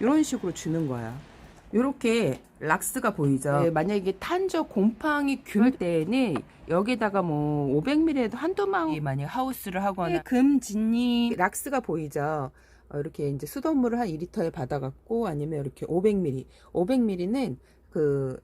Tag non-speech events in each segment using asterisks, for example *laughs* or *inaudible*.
이런 식으로 주는 거야. 이렇게 락스가 보이죠. 네, 만약에 탄저 곰팡이 균 때는 여기다가 뭐 500ml에도 한두 방울 만약 하우스를 하거나 금진니 락스가 보이죠. 어, 이렇게 이제 수돗물을 한 2리터에 받아갖고 아니면 이렇게 500ml, 500ml는 그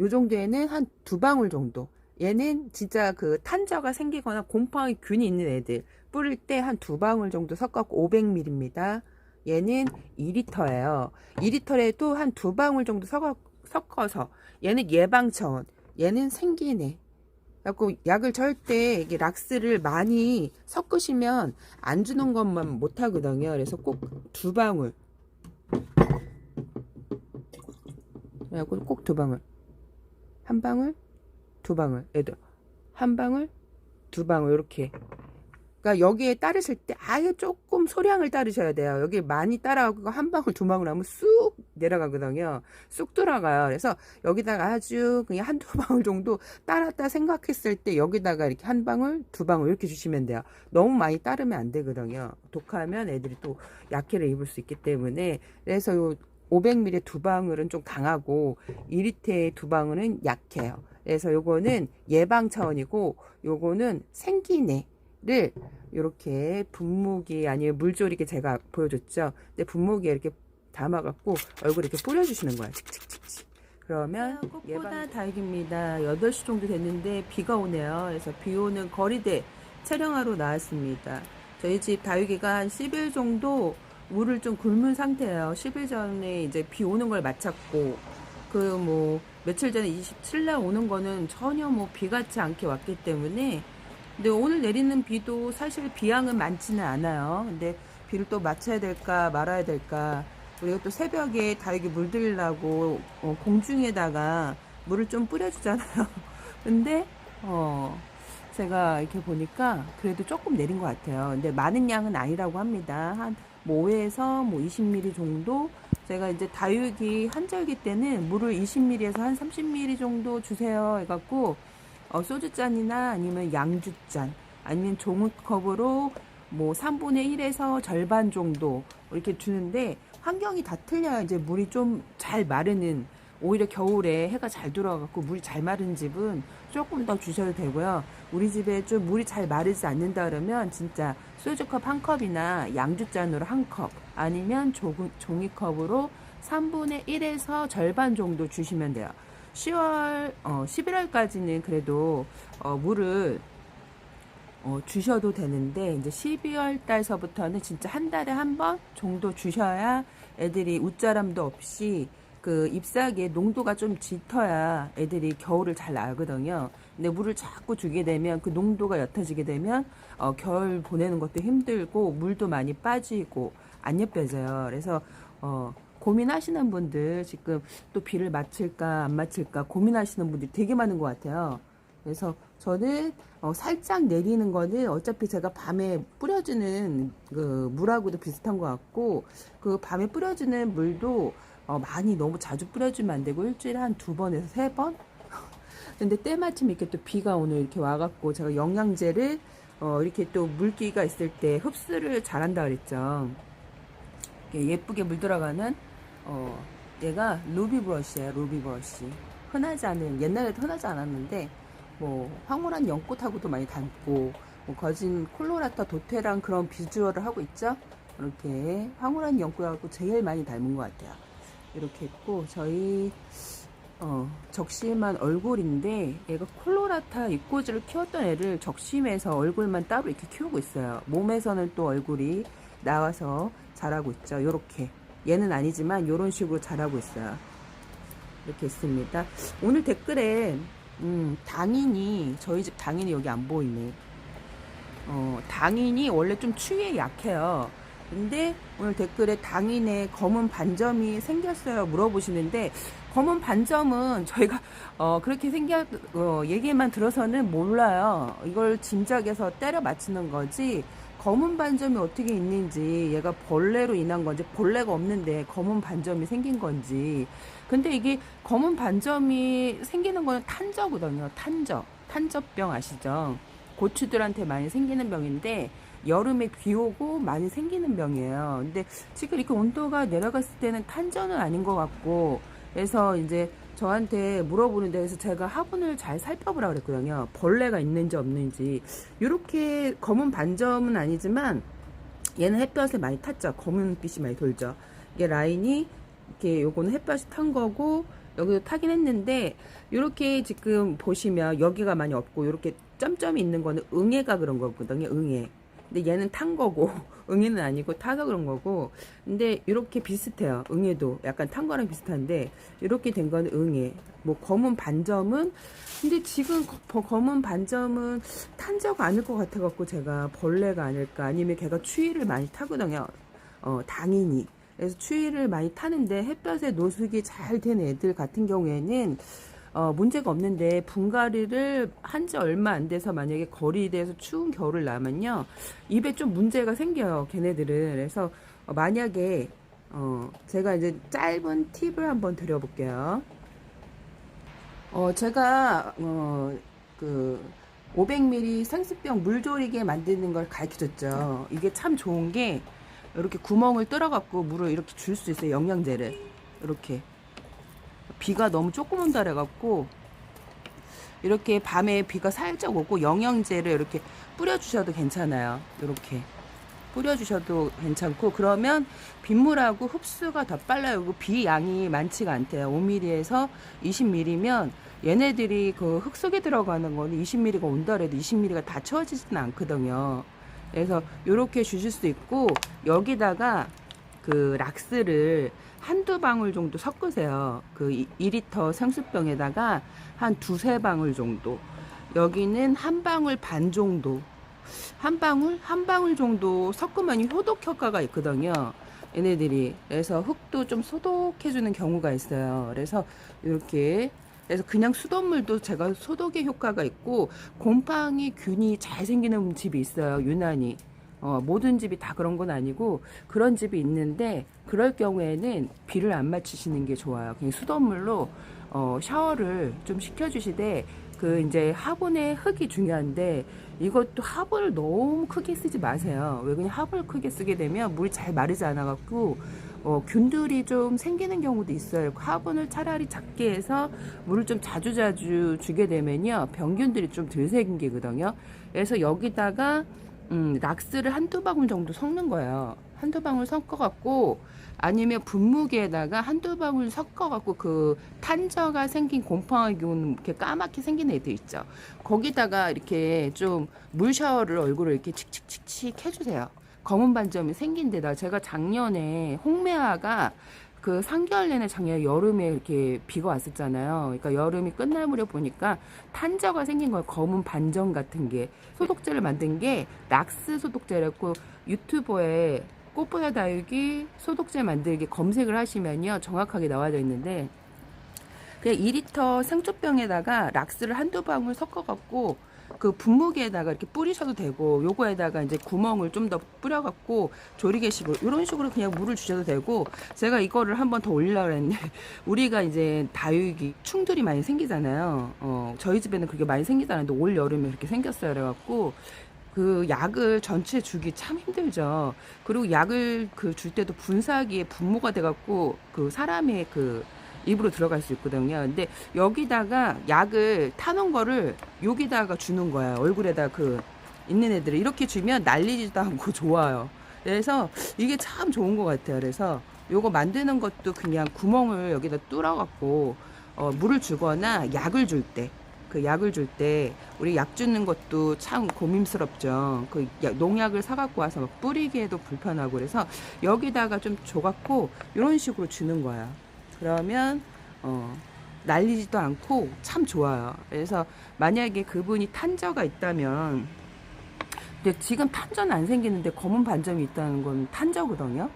요 정도에는 한 두 방울 정도. 얘는 진짜 그 탄저가 생기거나 곰팡이 균이 있는 애들 뿌릴 때 한 두 방울 정도 섞었고 500ml입니다. 얘는 2리터예요. 2리터에도 한 두 방울 정도 섞어, 섞어서 얘는 예방 차원, 얘는 생기네. 그래갖고 약을 절대 이게 락스를 많이 섞으시면 안 주는 것만 못 하거든요. 그래서 꼭 두 방울. 그래갖고 꼭 두 방울. 한 방울, 두 방울. 얘도 한 방울, 두 방울 이렇게. 그러니까 여기에 따르실 때 아예 조금 소량을 따르셔야 돼요. 여기 많이 따라가고 한 방울 두 방울 하면 쑥 내려가거든요. 쑥 들어가요. 그래서 여기다가 아주 그냥 한두 *laughs* 방울 정도 따랐다 생각했을 때 여기다가 이렇게 한 방울 두 방울 이렇게 주시면 돼요. 너무 많이 따르면 안 되거든요. 독하면 애들이 또 약해를 입을 수 있기 때문에 그래서 요 500ml 두 방울은 좀 강하고 2리터의 두 방울은 약해요. 그래서 요거는 예방 차원이고 요거는 생기내 를 이렇게 분무기 아니면 물조리개 제가 보여줬죠. 근데 분무기에 이렇게 담아갖고 얼굴에 이렇게 뿌려주시는 거야. 칙칙칙칙. 그러면 꽃보다 다육입니다. 8시 정도 됐는데 비가 오네요. 그래서 비 오는 거리대 촬영하러 나왔습니다. 저희 집 다육이가 한 10일 정도 물을 좀 굶은 상태예요. 10일 전에 이제 비 오는 걸 마쳤고 그 뭐 며칠 전에 27날 오는 거는 전혀 뭐 비 같지 않게 왔기 때문에 근데 오늘 내리는 비도 사실 비양은 많지는 않아요. 근데 비를 또 맞춰야 될까 말아야 될까 우리가 또 새벽에 다육이 물들이려고 어, 공중에다가 물을 좀 뿌려주잖아요. *laughs* 근데 어 제가 이렇게 보니까 그래도 조금 내린 것 같아요. 근데 많은 양은 아니라고 합니다. 한 뭐 5에서 뭐 20ml 정도. 제가 이제 다육이 한절기 때는 물을 20ml에서 한 30ml 정도 주세요. 해갖고 어, 소주잔이나 아니면 양주잔 아니면 종이컵으로 뭐 3분의 1에서 절반 정도 이렇게 주는데 환경이 다 틀려요. 이제 물이 좀 잘 마르는 오히려 겨울에 해가 잘 들어와갖고 물이 잘 마른 집은 조금 더 주셔도 되고요. 우리 집에 좀 물이 잘 마르지 않는다 그러면 진짜 소주컵 한 컵이나 양주잔으로 한 컵 아니면 조, 종이컵으로 3분의 1에서 절반 정도 주시면 돼요. 10월, 어, 11월까지는 그래도 어, 물을 어, 주셔도 되는데 이제 12월 달서부터는 진짜 한 달에 한 번 정도 주셔야 애들이 웃자람도 없이 그 잎사귀의 농도가 좀 짙어야 애들이 겨울을 잘 나거든요. 근데 물을 자꾸 주게 되면 그 농도가 옅어지게 되면 어, 겨울 보내는 것도 힘들고 물도 많이 빠지고 안 예뻐져요. 그래서 어, 고민하시는 분들 지금 또 비를 맞힐까 안 맞힐까 고민하시는 분들이 되게 많은 것 같아요. 그래서 저는 어, 살짝 내리는 거는 어차피 제가 밤에 뿌려주는 그 물하고도 비슷한 것 같고 그 밤에 뿌려주는 물도 어, 많이 너무 자주 뿌려주면 안 되고 일주일에 한 두 번에서 세 번. *laughs* 근데 때마침 이렇게 또 비가 오늘 이렇게 와갖고 제가 영양제를 어, 이렇게 또 물기가 있을 때 흡수를 잘한다 그랬죠. 예쁘게 물 들어가는 어, 얘가 루비 브러쉬예요. 루비 브러쉬. 흔하지 않은 옛날에도 흔하지 않았는데 뭐 황홀한 연꽃하고도 많이 닮고 뭐 거진 콜로라타 도테랑 그런 비주얼을 하고 있죠. 이렇게 황홀한 연꽃하고 제일 많이 닮은 것 같아요. 이렇게 있고 저희 어, 적심한 얼굴인데 얘가 콜로라타 입꼬지를 키웠던 애를 적심해서 얼굴만 따로 이렇게 키우고 있어요. 몸에서는 또 얼굴이 나와서 자라고 있죠. 요렇게 얘는 아니지만 요런 식으로 자라고 있어요. 이렇게 있습니다. 오늘 댓글에 음, 당인이 저희 집 당인이 여기 안 보이네. 어, 당인이 원래 좀 추위에 약해요. 근데 오늘 댓글에 당인의 검은 반점이 생겼어요 물어보시는데 검은 반점은 저희가 어, 그렇게 생겨 어, 얘기만 들어서는 몰라요. 이걸 짐작해서 때려 맞추는 거지. 검은 반점이 어떻게 있는지 얘가 벌레로 인한 건지 벌레가 없는데 검은 반점이 생긴 건지. 근데 이게 검은 반점이 생기는 거는 탄저거든요. 탄저. 탄저병 아시죠? 고추들한테 많이 생기는 병인데 여름에 비 오고 많이 생기는 병이에요. 근데 지금 이렇게 온도가 내려갔을 때는 탄저는 아닌 것 같고 그래서 이제 저한테 물어보는데 그래서 제가 화분을 잘 살펴보라 그랬거든요. 벌레가 있는지 없는지. 이렇게 검은 반점은 아니지만 얘는 햇볕에 많이 탔죠. 검은 빛이 많이 돌죠. 이게 라인이 이렇게 요거는 햇볕이 탄 거고 여기도 타긴 했는데 이렇게 지금 보시면 여기가 많이 없고 이렇게 점점이 있는 거는 응애가 그런 거거든요. 응애. 근데 얘는 탄 거고 응애는 아니고 타서 그런 거고 근데 이렇게 비슷해요. 응애도 약간 탄 거랑 비슷한데 이렇게 된 거는 응애. 뭐 검은 반점은 근데 지금 거- 검은 반점은 탄적 아닐 것 같아 갖고 제가 벌레가 아닐까 아니면 걔가 추위를 많이 타거든요. 어 당인이. 그래서 추위를 많이 타는데 햇볕에 노숙이 잘 된 애들 같은 경우에는 어, 문제가 없는데 분갈이를 한 지 얼마 안 돼서 만약에 거리대에서 추운 겨울을 나면요. 입에 좀 문제가 생겨요 걔네들은. 그래서 어, 만약에 어, 제가 이제 짧은 팁을 한번 드려볼게요. 어, 제가 어, 그 500ml 생수병 물조리개 만드는 걸 가르쳐줬죠. 이게 참 좋은 게 이렇게 구멍을 뚫어갖고 물을 이렇게 줄 수 있어요 영양제를. 이렇게 비가 너무 조금 온다 그래갖고 이렇게 밤에 비가 살짝 오고 영양제를 이렇게 뿌려주셔도 괜찮아요. 이렇게 뿌려주셔도 괜찮고 그러면 빗물하고 흡수가 더 빨라요. 비 양이 많지가 않대요. 5mm에서 20mm면 얘네들이 그 흙 속에 들어가는 거는 20mm가 온다 그래도 20mm가 다 채워지지는 않거든요. 그래서 이렇게 주실 수 있고 여기다가 그 락스를 한두 방울 정도 섞으세요. 그 2리터 생수병에다가 한 두세 방울 정도. 여기는 한 방울 반 정도. 한 방울? 한 방울 정도 섞으면 효독 효과가 있거든요. 얘네들이. 그래서 흙도 좀 소독해주는 경우가 있어요. 그래서 이렇게. 그래서 그냥 수돗물도 제가 소독의 효과가 있고 곰팡이 균이 잘 생기는 집이 있어요. 유난히. 어, 모든 집이 다 그런 건 아니고 그런 집이 있는데 그럴 경우에는 비를 안 맞추시는 게 좋아요. 그냥 수돗물로 어, 샤워를 좀 시켜주시되 그 이제 화분의 흙이 중요한데 이것도 화분을 너무 크게 쓰지 마세요. 왜 그냥 화분을 크게 쓰게 되면 물이 잘 마르지 않아 갖고 어, 균들이 좀 생기는 경우도 있어요. 화분을 차라리 작게 해서 물을 좀 자주자주 주게 되면요. 병균들이 좀 덜 생기거든요. 그래서 여기다가 음, 락스를 한두 방울 정도 섞는 거예요. 한두 방울 섞어갖고 아니면 분무기에다가 한두 방울 섞어갖고 그 탄저가 생긴 곰팡이균 이렇게 까맣게 생긴 애들 있죠. 거기다가 이렇게 좀 물 샤워를 얼굴을 이렇게 칙칙칙칙 해주세요. 검은 반점이 생긴 데다 제가 작년에 홍매화가 그 3개월 내내 작년 여름에 이렇게 비가 왔었잖아요. 그러니까 여름이 끝날 무렵 보니까 탄저가 생긴 거예요. 검은 반점 같은 게 소독제를 만든 게 락스 소독제라고 유튜버에 꽃보다 다육이 소독제 만들기 검색을 하시면요 정확하게 나와져 있는데 그냥 2리터 생초병에다가 락스를 한두 방울 섞어갖고 그 분무기에다가 이렇게 뿌리셔도 되고 요거에다가 이제 구멍을 좀 더 뿌려갖고 조리개식으로 이런 식으로 그냥 물을 주셔도 되고 제가 이거를 한번 더 올리려고 했는데 *laughs* 우리가 이제 다육이 충돌이 많이 생기잖아요 어 저희 집에는 그게 많이 생기지 않았는데 올 여름에 그렇게 생겼어요 그래갖고 그 약을 전체 주기 참 힘들죠. 그리고 약을 그 줄 때도 분사기에 분모가 돼갖고 그 사람의 그 입으로 들어갈 수 있거든요. 근데 여기다가 약을 타는 거를 여기다가 주는 거야. 얼굴에다 그 있는 애들을 이렇게 주면 날리지도 않고 *laughs* 좋아요. 그래서 이게 참 좋은 것 같아요. 그래서 요거 만드는 것도 그냥 구멍을 여기다 뚫어갖고 어, 물을 주거나 약을 줄 때. 그 약을 줄 때 우리 약 주는 것도 참 고민스럽죠. 그 약- 농약을 사갖고 와서 막 뿌리기에도 불편하고 그래서 여기다가 좀 줘갖고 이런 식으로 주는 거야. 그러면 어, 날리지도 않고 참 좋아요. 그래서 만약에 그분이 탄저가 있다면 근데 지금 탄저는 안 생기는데 검은 반점이 있다는 건 탄저거든요.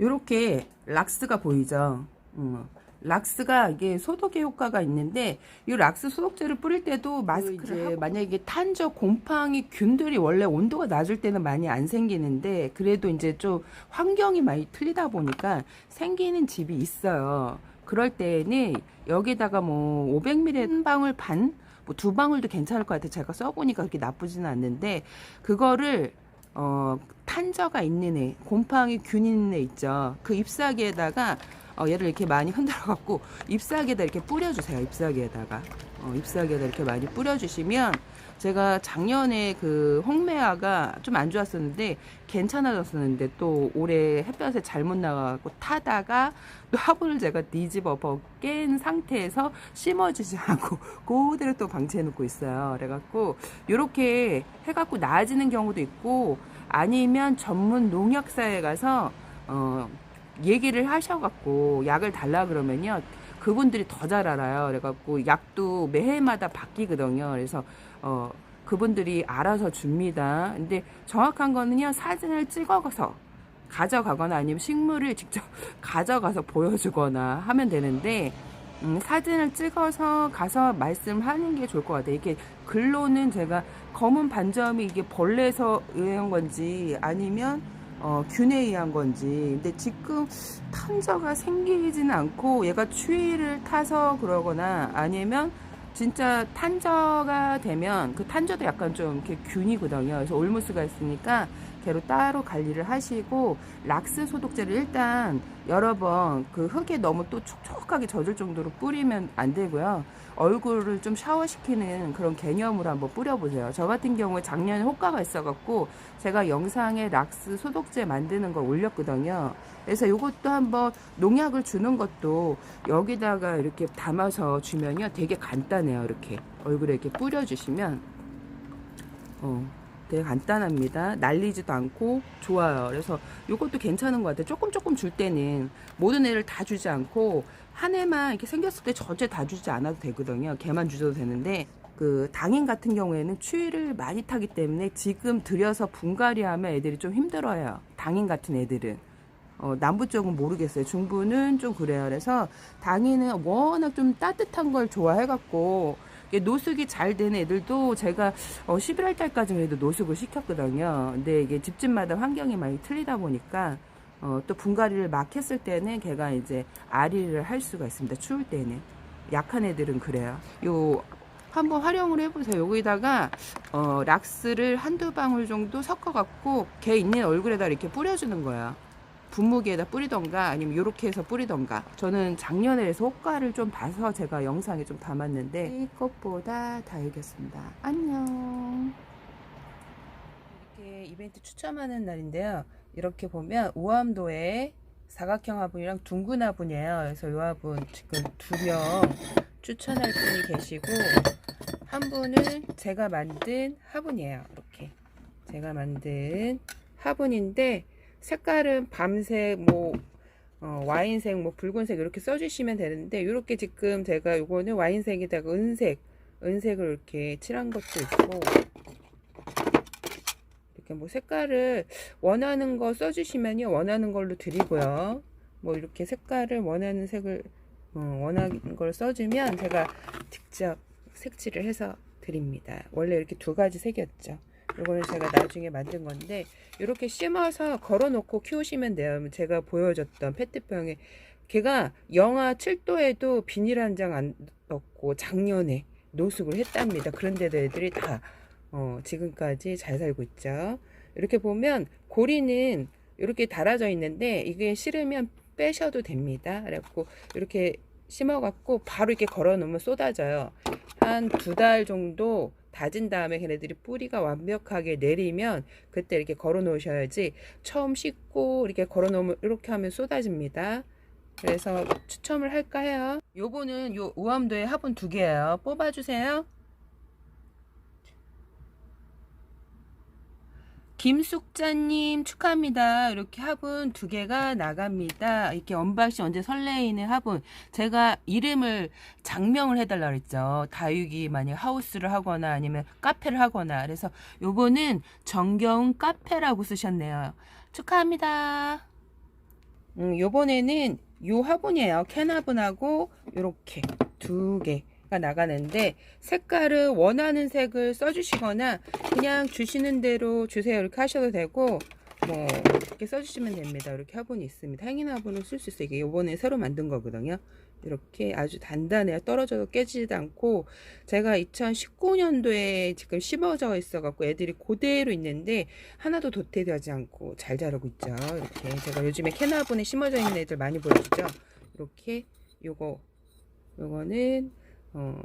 요렇게 락스가 보이죠. 음. 락스가 이게 소독의 효과가 있는데 이 락스 소독제를 뿌릴 때도 마스크를 하고 만약에 탄저 곰팡이 균들이 원래 온도가 낮을 때는 많이 안 생기는데 그래도 이제 좀 환경이 많이 틀리다 보니까 생기는 집이 있어요. 그럴 때는 여기다가 뭐 500ml 한 방울 반, 뭐 두 방울도 괜찮을 것 같아요. 제가 써보니까 그렇게 나쁘지는 않는데 그거를 어, 탄저가 있는 애, 곰팡이 균 있는 애 있죠. 그 잎사귀에다가 어, 얘를 이렇게 많이 흔들어 갖고 잎사귀에다 이렇게 뿌려주세요. 잎사귀에다가 어, 잎사귀에다 이렇게 많이 뿌려주시면 제가 작년에 그 홍매화가 좀 안 좋았었는데 괜찮아졌었는데 또 올해 햇볕에 잘못 나가고 타다가 또 화분을 제가 뒤집어 깬 상태에서 심어주지 않고 *laughs* 그대로 또 방치해 놓고 있어요. 그래갖고 이렇게 해갖고 나아지는 경우도 있고 아니면 전문 농약사에 가서 어 얘기를 하셔갖고 약을 달라 그러면요 그분들이 더 잘 알아요. 그래갖고 약도 매해마다 바뀌거든요. 그래서 어 그분들이 알아서 줍니다. 근데 정확한 거는요 사진을 찍어서 가져가거나 아니면 식물을 직접 *laughs* 가져가서 보여주거나 하면 되는데 음, 사진을 찍어서 가서 말씀하는 게 좋을 것 같아요. 이게 글로는 제가 검은 반점이 이게 벌레에서 의한 건지 아니면 어, 균에 의한 건지. 근데 지금 탄저가 생기지는 않고 얘가 추위를 타서 그러거나 아니면 진짜 탄저가 되면 그 탄저도 약간 좀 이렇게 균이거든요. 그래서 올무스가 있으니까 걔로 따로 관리를 하시고 락스 소독제를 일단 여러 번 그 흙에 너무 또 촉촉하게 젖을 정도로 뿌리면 안 되고요. 얼굴을 좀 샤워시키는 그런 개념으로 한번 뿌려보세요. 저 같은 경우에 작년에 효과가 있어갖고 제가 영상에 락스 소독제 만드는 걸 올렸거든요. 그래서 이것도 한번 농약을 주는 것도 여기다가 이렇게 담아서 주면요 되게 간단해요. 이렇게 얼굴에 이렇게 뿌려주시면 어, 되게 간단합니다. 날리지도 않고 좋아요. 그래서 이것도 괜찮은 것 같아요. 조금 조금 줄 때는 모든 애를 다 주지 않고 한 애만 이렇게 생겼을 때 전체 다 주지 않아도 되거든요. 걔만 주셔도 되는데 그 당인 같은 경우에는 추위를 많이 타기 때문에 지금 들여서 분갈이 하면 애들이 좀 힘들어요. 당인 같은 애들은. 어, 남부 쪽은 모르겠어요. 중부는 좀 그래요. 그래서 당인은 워낙 좀 따뜻한 걸 좋아해갖고 노숙이 잘 되는 애들도 제가 어, 11월 달까지 그래도 노숙을 시켰거든요. 근데 이게 집집마다 환경이 많이 틀리다 보니까 어, 또 분갈이를 막 했을 때는 걔가 이제 아리를 할 수가 있습니다. 추울 때는. 약한 애들은 그래요. 요 한번 활용을 해보세요. 여기다가 어, 락스를 한두 방울 정도 섞어갖고 걔 있는 얼굴에다 이렇게 뿌려주는 거야. 분무기에다 뿌리던가 아니면 이렇게 해서 뿌리던가. 저는 작년에 해서 효과를 좀 봐서 제가 영상에 좀 담았는데 이것보다 다 이겼습니다. 안녕. 이렇게 이벤트 추첨하는 날인데요. 이렇게 보면 우암도에 사각형 화분이랑 둥근 화분이에요. 그래서 이 화분 지금 두 명 추천할 분이 계시고 한 분은 제가 만든 화분이에요. 이렇게 제가 만든 화분인데 색깔은 밤색, 뭐, 어, 와인색, 뭐, 붉은색 이렇게 써주시면 되는데, 이렇게 지금 제가 요거는 와인색에다가 은색, 은색을 이렇게 칠한 것도 있고, 이렇게 뭐 색깔을 원하는 거 써주시면요, 원하는 걸로 드리고요. 뭐 이렇게 색깔을 원하는 색을, 어, 원하는 걸 써주면 제가 직접 색칠을 해서 드립니다. 원래 이렇게 두 가지 색이었죠. 이거는 제가 나중에 만든 건데 이렇게 심어서 걸어놓고 키우시면 돼요. 제가 보여줬던 페트병에 걔가 영하 7도에도 비닐 한 장 안 넣고 작년에 노숙을 했답니다. 그런데도 애들이 다 어, 지금까지 잘 살고 있죠. 이렇게 보면 고리는 이렇게 달아져 있는데 이게 싫으면 빼셔도 됩니다. 그래갖고 이렇게 심어갖고 바로 이렇게 걸어놓으면 쏟아져요. 한 두 달 정도 다진 다음에 걔네들이 뿌리가 완벽하게 내리면 그때 이렇게 걸어 놓으셔야지 처음 씻고 이렇게 걸어 놓으면 이렇게 하면 쏟아집니다. 그래서 추첨을 할까 해요. 요거는 요 우암도의 화분 두 개예요. 뽑아주세요. 김숙자님 축하합니다. 이렇게 화분 두 개가 나갑니다. 이렇게 언박싱 언제 설레이는 화분. 제가 이름을 장명을 해달라 그랬죠. 다육이 만약 하우스를 하거나 아니면 카페를 하거나. 그래서 요거는 정겨운 카페라고 쓰셨네요. 축하합니다. 음, 요번에는 요 화분이에요. 캔 화분하고 요렇게 두 개. 가 나가는데 색깔을 원하는 색을 써주시거나 그냥 주시는 대로 주세요 이렇게 하셔도 되고 뭐 이렇게 써주시면 됩니다. 이렇게 화분이 있습니다. 행인 화분을 쓸 수 있어요. 이게 요번에 새로 만든 거거든요. 이렇게 아주 단단해요. 떨어져도 깨지지도 않고 제가 2019년도에 지금 심어져 있어 갖고 애들이 그대로 있는데 하나도 도태되지 않고 잘 자라고 있죠. 이렇게 제가 요즘에 캐나 화분에 심어져 있는 애들 많이 보여주죠. 이렇게 요거 요거는 어,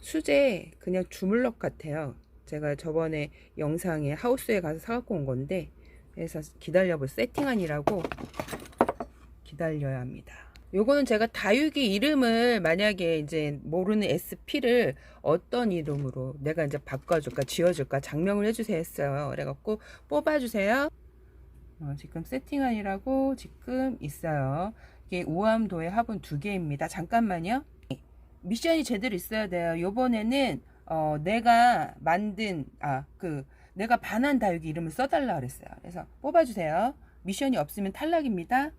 수제 그냥 주물럭 같아요. 제가 저번에 영상에 하우스에 가서 사갖고 온 건데 그래서 기다려볼 세팅안이라고 기다려야 합니다. 요거는 제가 다육이 이름을 만약에 이제 모르는 SP를 어떤 이름으로 내가 이제 바꿔줄까 지어줄까 장명을 해주세요 했어요. 그래갖고 뽑아주세요. 어, 지금 세팅안이라고 지금 있어요. 이게 우암도의 화분 두 개입니다. 잠깐만요. 미션이 제대로 있어야 돼요. 요번에는 어, 내가 만든 아 그 내가 반한 다육이 이름을 써달라 그랬어요. 그래서 뽑아주세요. 미션이 없으면 탈락입니다.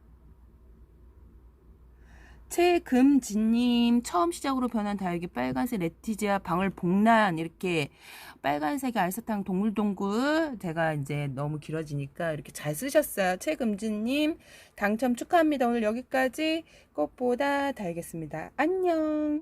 최금진님 처음 시작으로 변한 다육이 빨간색 레티지아 방울 복란 이렇게 빨간색의 알사탕 동글동글 제가 이제 너무 길어지니까 이렇게 잘 쓰셨어요 최금진님 당첨 축하합니다 오늘 여기까지 꽃보다 다육이었습니다 안녕